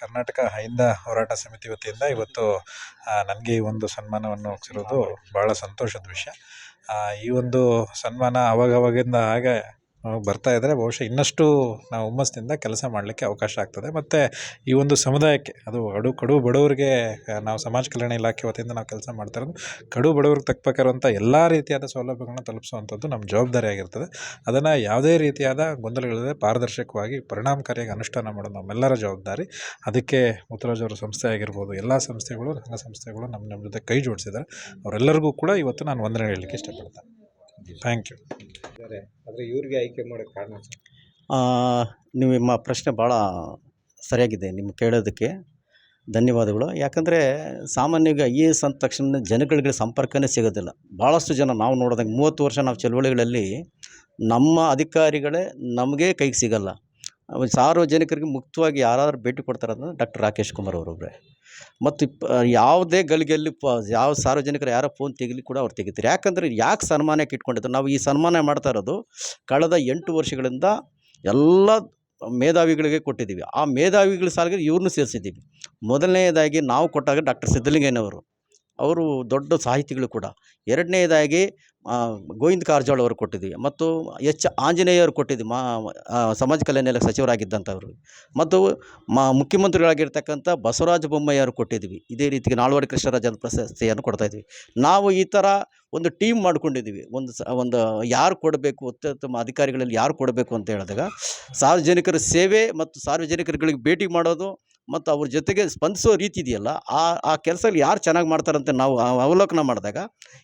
ಕರ್ನಾಟಕ ಅಹಿಂದ ಹೋರಾಟ ಸಮಿತಿ ವತಿಯಿಂದ ಇವತ್ತು ನನಗೆ ಈ ಒಂದು ಸನ್ಮಾನವನ್ನು ಸಿಗೋದು ಭಾಳ ಸಂತೋಷದ ವಿಷಯ. ಈ ಒಂದು ಸನ್ಮಾನ ಅವಾಗವಾಗಿಂದ ಹಾಗೆ ಬರ್ತಾ ಇದ್ದರೆ ಬಹುಶಃ ಇನ್ನಷ್ಟು ನಾವು ಹುಮ್ಮಸ್ಸಿನಿಂದ ಕೆಲಸ ಮಾಡಲಿಕ್ಕೆ ಅವಕಾಶ ಆಗ್ತದೆ. ಮತ್ತು ಈ ಒಂದು ಸಮುದಾಯಕ್ಕೆ, ಅದು ಅಡು ಕಡು ಬಡವರಿಗೆ ನಾವು ಸಮಾಜ ಕಲ್ಯಾಣ ಇಲಾಖೆ ವತಿಯಿಂದ ನಾವು ಕೆಲಸ ಮಾಡ್ತಾ ಇರೋದು, ಕಡು ಬಡವ್ರಿಗೆ ತಕ್ಕಬೇಕಾಗಿರುವಂಥ ಎಲ್ಲ ರೀತಿಯಾದ ಸೌಲಭ್ಯಗಳನ್ನ ತಲುಪಿಸುವಂಥದ್ದು ನಮ್ಮ ಜವಾಬ್ದಾರಿ ಆಗಿರ್ತದೆ. ಅದನ್ನು ಯಾವುದೇ ರೀತಿಯಾದ ಗೊಂದಲಗಳಿಲ್ಲದೆ ಪಾರದರ್ಶಕವಾಗಿ ಪರಿಣಾಮಕಾರಿಯಾಗಿ ಅನುಷ್ಠಾನ ಮಾಡೋದು ನಮ್ಮೆಲ್ಲರ ಜವಾಬ್ದಾರಿ. ಅದಕ್ಕೆ ಮುತ್ತರಾಜ್ ಸಂಸ್ಥೆ ಆಗಿರ್ಬೋದು, ಎಲ್ಲ ಸಂಸ್ಥೆಗಳು ಸಂಘ ಸಂಸ್ಥೆಗಳು ನಮ್ಮ ನಮ್ಮ ಜೊತೆ ಕೈ ಜೋಡಿಸಿದ್ದಾರೆ. ಅವರೆಲ್ಲರಿಗೂ ಕೂಡ ಇವತ್ತು ನಾನು ವಂದನೆ ಹೇಳಲಿಕ್ಕೆ ಇಷ್ಟಪಡ್ತೇನೆ. ಥ್ಯಾಂಕ್ ಯು ಆದರೆ ಇವ್ರಿಗೆ ಆಯ್ಕೆ ಮಾಡೋಕ್ಕೆ ಕಾರಣ ಸರ್? ಆ, ನಿಮ್ಮ ಪ್ರಶ್ನೆ ಭಾಳ ಸರಿಯಾಗಿದೆ ನಿಮ್ಮ ಕೇಳೋದಕ್ಕೆ. ಧನ್ಯವಾದಗಳು. ಯಾಕಂದರೆ ಸಾಮಾನ್ಯವಾಗಿ ಐ ಎ ಎಸ್ ಅಂದ ತಕ್ಷಣ ಜನಗಳಿಗೆ ಸಂಪರ್ಕನೇ ಸಿಗೋದಿಲ್ಲ. ಭಾಳಷ್ಟು ಜನ ನಾವು ನೋಡಿದಂಗೆ ಮೂವತ್ತು ವರ್ಷ ನಾವು ಚಳುವಳಿಗಳಲ್ಲಿ ನಮ್ಮ ಅಧಿಕಾರಿಗಳೇ ನಮಗೆ ಕೈಗೆ ಸಿಗಲ್ಲ. ಸಾರ್ವಜನಿಕರಿಗೆ ಮುಕ್ತವಾಗಿ ಯಾರಾದ್ರೂ ಭೇಟಿ ಕೊಡ್ತಾರೆ ಅಂದರೆ ಡಾಕ್ಟರ್ ರಾಕೇಶ್ ಕುಮಾರ್ ಅವರೊಬ್ಬರೇ ಮತ್ತು ಇಪ್ ಯಾವುದೇ ಗಳಿಗೆಯಲ್ಲಿ ಪ, ಯಾವ ಸಾರ್ವಜನಿಕರು ಯಾರೋ ಫೋನ್ ತೆಗಿಲಿ ಕೂಡ ಅವ್ರು ತೆಗಿತಾರೆ. ಯಾಕಂದರೆ ಯಾಕೆ ಸನ್ಮಾನಕ್ಕೆ ಇಟ್ಕೊಂಡಿದ್ದು ನಾವು ಈ ಸನ್ಮಾನ ಮಾಡ್ತಾ ಇರೋದು ಕಳೆದ ಎಂಟು ವರ್ಷಗಳಿಂದ ಎಲ್ಲ ಮೇಧಾವಿಗಳಿಗೆ ಕೊಟ್ಟಿದ್ದೀವಿ. ಆ ಮೇಧಾವಿಗಳ ಸಾಲಿಗೆ ಇವ್ರನ್ನೂ ಸೇರಿಸಿದ್ದೀವಿ. ಮೊದಲನೇದಾಗಿ ನಾವು ಕೊಟ್ಟಾಗ ಡಾಕ್ಟರ್ ಸಿದ್ದಲಿಂಗಯ್ಯನವರು. ಅವರು ದೊಡ್ಡ ಸಾಹಿತಿಗಳು ಕೂಡ. ಎರಡನೇದಾಗಿ ಗೋವಿಂದ ಕಾರಜೋಳ ಅವರು ಕೊಟ್ಟಿದ್ವಿ. ಮತ್ತು ಎಚ್. ಆಂಜನೇಯ ಅವರು ಕೊಟ್ಟಿದ್ದೀವಿ ಮಾ ಸಮಾಜ ಕಲ್ಯಾಣ ಇಲಾಖೆ ಸಚಿವರಾಗಿದ್ದಂಥವ್ರು. ಮತ್ತು ಮಾ, ಮುಖ್ಯಮಂತ್ರಿಗಳಾಗಿರ್ತಕ್ಕಂಥ ಬಸವರಾಜ ಬೊಮ್ಮಾಯಿ ಕೊಟ್ಟಿದ್ವಿ. ಇದೇ ರೀತಿಗೆ ನಾಲ್ವಡಿ ಕೃಷ್ಣರಾಜ ಪ್ರಶಸ್ತಿಯನ್ನು ಕೊಡ್ತಾ ಇದ್ವಿ. ನಾವು ಈ ಥರ ಒಂದು ಟೀಮ್ ಮಾಡ್ಕೊಂಡಿದ್ದೀವಿ. ಒಂದು ಸ, ಒಂದು ಯಾರು ಕೊಡಬೇಕು, ಅತ್ಯುತ್ತಮ ಅಧಿಕಾರಿಗಳಲ್ಲಿ ಯಾರು ಕೊಡಬೇಕು ಅಂತ ಹೇಳಿದಾಗ, ಸಾರ್ವಜನಿಕರ ಸೇವೆ ಮತ್ತು ಸಾರ್ವಜನಿಕರುಗಳಿಗೆ ಭೇಟಿ ಮಾಡೋದು ಮತ್ತು ಅವ್ರ ಜೊತೆಗೆ ಸ್ಪಂದಿಸೋ ರೀತಿ ಇದೆಯಲ್ಲ, ಆ ಆ ಕೆಲಸದಲ್ಲಿ ಯಾರು ಚೆನ್ನಾಗಿ ಮಾಡ್ತಾರಂತ ನಾವು ಅವಲೋಕನ ಮಾಡಿದಾಗ,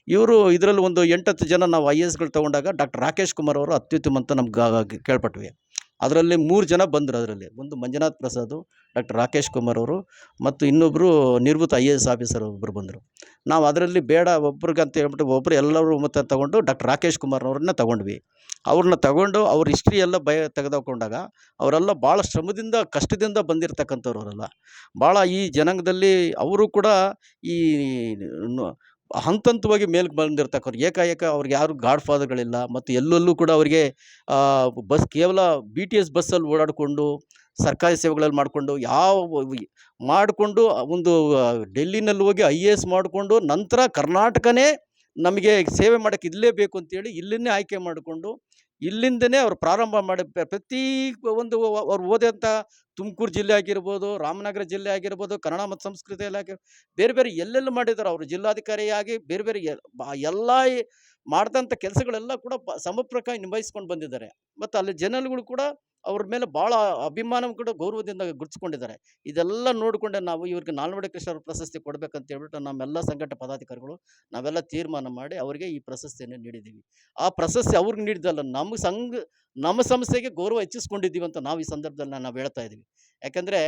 ಇವರು ಇದರಲ್ಲಿ ಒಂದು ಎಂಟತ್ತು ಜನ ನಾವು ಐ ಎ ಎಸ್ಗಳು ತೊಗೊಂಡಾಗ ಡಾಕ್ಟರ್ ರಾಕೇಶ್ ಕುಮಾರ್ ಅವರು ಅತ್ಯುತ್ತಮ ಅಂತ ನಮ್ಗೆ ಕೇಳ್ಪಟ್ವಿ. ಅದರಲ್ಲಿ ಮೂರು ಜನ ಬಂದರು ಅದರಲ್ಲಿ. ಒಂದು ಮಂಜುನಾಥ್ ಪ್ರಸಾದ್, ಡಾಕ್ಟರ್ ರಾಕೇಶ್ ಕುಮಾರ್ ಅವರು ಮತ್ತು ಇನ್ನೊಬ್ಬರು ನಿವೃತ್ತ ಐ ಎ ಎಸ್ ಆಫೀಸರ್ ಒಬ್ಬರು ಬಂದರು. ನಾವು ಅದರಲ್ಲಿ ಬೇಡ, ಒಬ್ರಿಗೆ ಅಂತ ಹೇಳ್ಬಿಟ್ಟು ಒಬ್ಬರು ಎಲ್ಲರೂ ಮತ್ತೆ ತೊಗೊಂಡು ಡಾಕ್ಟರ್ ರಾಕೇಶ್ ಕುಮಾರ್ ಅವ್ರನ್ನ ತಗೊಂಡ್ವಿ. ಅವ್ರನ್ನ ತಗೊಂಡು ಅವ್ರ ಹಿಸ್ಟ್ರಿ ಎಲ್ಲ ಬಯ, ತೆಗೆದುಕೊಂಡಾಗ ಅವರೆಲ್ಲ ಭಾಳ ಶ್ರಮದಿಂದ, ಕಷ್ಟದಿಂದ ಬಂದಿರತಕ್ಕಂಥವ್ರು ಅವರೆಲ್ಲ. ಭಾಳ ಈ ಜನಾಂಗದಲ್ಲಿ ಅವರು ಕೂಡ ಈ ನು- ಹಂತ ಹಂತವಾಗಿ ಮೇಲಕ್ಕೆ ಬಂದಿರ್ತಕ್ಕವ್ರು. ಏಕಾಏಕ ಅವ್ರಿಗೆ ಯಾರು ಗಾಡ್ ಫಾದರ್ಗಳಿಲ್ಲ ಮತ್ತು ಎಲ್ಲೆಲ್ಲೂ ಕೂಡ ಅವರಿಗೆ ಬಸ್ ಕೇವಲ ಬಿ ಟಿ ಎಸ್ ಬಸ್ಸಲ್ಲಿ ಓಡಾಡಿಕೊಂಡು, ಸರ್ಕಾರಿ ಸೇವೆಗಳಲ್ಲಿ ಮಾಡಿಕೊಂಡು, ಯಾವ ಮಾಡಿಕೊಂಡು, ಒಂದು ಡೆಲ್ಲಿನಲ್ಲಿ ಹೋಗಿ ಐ ಎ ಎಸ್ ಮಾಡಿಕೊಂಡು, ನಂತರ ಕರ್ನಾಟಕನೇ ನಮಗೆ ಸೇವೆ ಮಾಡೋಕ್ಕೆ ಇರಲೇಬೇಕು ಅಂತೇಳಿ ಇಲ್ಲಿನೇ ಆಯ್ಕೆ ಮಾಡಿಕೊಂಡು ಇಲ್ಲಿಂದನೇ ಅವ್ರು ಪ್ರಾರಂಭ ಮಾಡಿ ಪ್ರತಿ ಒಂದು ಅವ- ಅವ್ರು ಓದಂಥ ತುಮಕೂರು ಜಿಲ್ಲೆ ಆಗಿರ್ಬೋದು, ರಾಮನಗರ ಜಿಲ್ಲೆ ಆಗಿರ್ಬೋದು, ಕನ್ನಡ ಮತ್ತು ಸಂಸ್ಕೃತಿ ಇಲಾಖೆ ಬೇರೆ ಬೇರೆ ಎಲ್ಲೆಲ್ಲಿ ಮಾಡಿದ್ದಾರೆ ಅವರು ಜಿಲ್ಲಾಧಿಕಾರಿಯಾಗಿ ಬೇರೆ ಬೇರೆ ಎಲ್ಲ ಮಾಡಿದಂಥ ಕೆಲಸಗಳೆಲ್ಲ ಕೂಡ ಸಮರ್ಪಕ ನಿಭಾಯಿಸ್ಕೊಂಡು ಬಂದಿದ್ದಾರೆ. ಮತ್ತು ಅಲ್ಲಿ ಜನಗಳು ಕೂಡ ಅವ್ರ ಮೇಲೆ ಭಾಳ ಅಭಿಮಾನ ಕೂಡ ಗೌರವದಿಂದ ಗುರುತಿಸ್ಕೊಂಡಿದ್ದಾರೆ. ಇದೆಲ್ಲ ನೋಡಿಕೊಂಡೆ ನಾವು ಇವ್ರಿಗೆ ನಾಲ್ವಡೆ ಕೃಷ್ಣ ಅವ್ರ ಪ್ರಶಸ್ತಿ ಕೊಡಬೇಕಂತ ಹೇಳ್ಬಿಟ್ಟು ನಮ್ಮೆಲ್ಲ ಸಂಘಟ ಪದಾಧಿಕಾರಿಗಳು ನಾವೆಲ್ಲ ತೀರ್ಮಾನ ಮಾಡಿ ಅವರಿಗೆ ಈ ಪ್ರಶಸ್ತಿಯನ್ನು ನೀಡಿದ್ದೀವಿ. ಆ ಪ್ರಶಸ್ತಿ ಅವ್ರಿಗೆ ನೀಡಿದಲ್ಲ ನಮ್ಮ ಸಂಘ, ನಮ್ಮ ಸಂಸ್ಥೆಗೆ ಗೌರವ ಹೆಚ್ಚಿಸ್ಕೊಂಡಿದ್ದೀವಿ ಅಂತ ನಾವು ಈ ಸಂದರ್ಭದಲ್ಲಿ ನಾವು ಹೇಳ್ತಾ ಇದ್ದೀವಿ. ಯಾಕಂದರೆ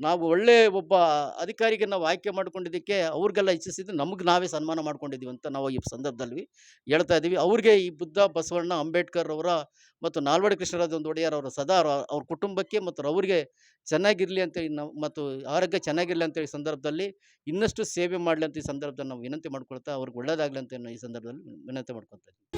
ನಾವು ಒಳ್ಳೆ ಒಬ್ಬ ಅಧಿಕಾರಿಗೆ ನಾವು ಆಯ್ಕೆ ಮಾಡ್ಕೊಂಡಿದ್ದಕ್ಕೆ ಅವ್ರಿಗೆಲ್ಲ ಇಚ್ಛಿಸಿದ್ದು ನಮಗೆ ನಾವೇ ಸನ್ಮಾನ ಮಾಡ್ಕೊಂಡಿದ್ದೀವಿ ಅಂತ ನಾವು ಈ ಸಂದರ್ಭದಲ್ಲಿ ಹೇಳ್ತಾ ಇದ್ದೀವಿ ಅವ್ರಿಗೆ ಈ ಬುದ್ಧ ಬಸವಣ್ಣ ಅಂಬೇಡ್ಕರ್ ಅವರ ಮತ್ತು ನಾಲ್ವಡಿ ಕೃಷ್ಣರಾಜ ಒಂದು ಒಡೆಯರ್ ಅವರ ಸದಾ ಅವ್ರ ಕುಟುಂಬಕ್ಕೆ ಮತ್ತು ಅವರಿಗೆ ಚೆನ್ನಾಗಿರಲಿ ಅಂತೇಳಿ ನಾವು ಮತ್ತು ಆರೋಗ್ಯ ಚೆನ್ನಾಗಿರಲಿ ಅಂತೇಳಿ ಸಂದರ್ಭದಲ್ಲಿ ಇನ್ನಷ್ಟು ಸೇವೆ ಮಾಡಲಿ ಅಂತ ಈ ಸಂದರ್ಭದಲ್ಲಿ ನಾವು ವಿನಂತಿ ಮಾಡ್ಕೊಳ್ತಾ ಅವ್ರಿಗೆ ಒಳ್ಳೇದಾಗಲಿ ಅಂತ ಈ ಸಂದರ್ಭದಲ್ಲಿ ವಿನಂತಿ ಮಾಡ್ಕೊಳ್ತಾ ಇದ್ದೀವಿ.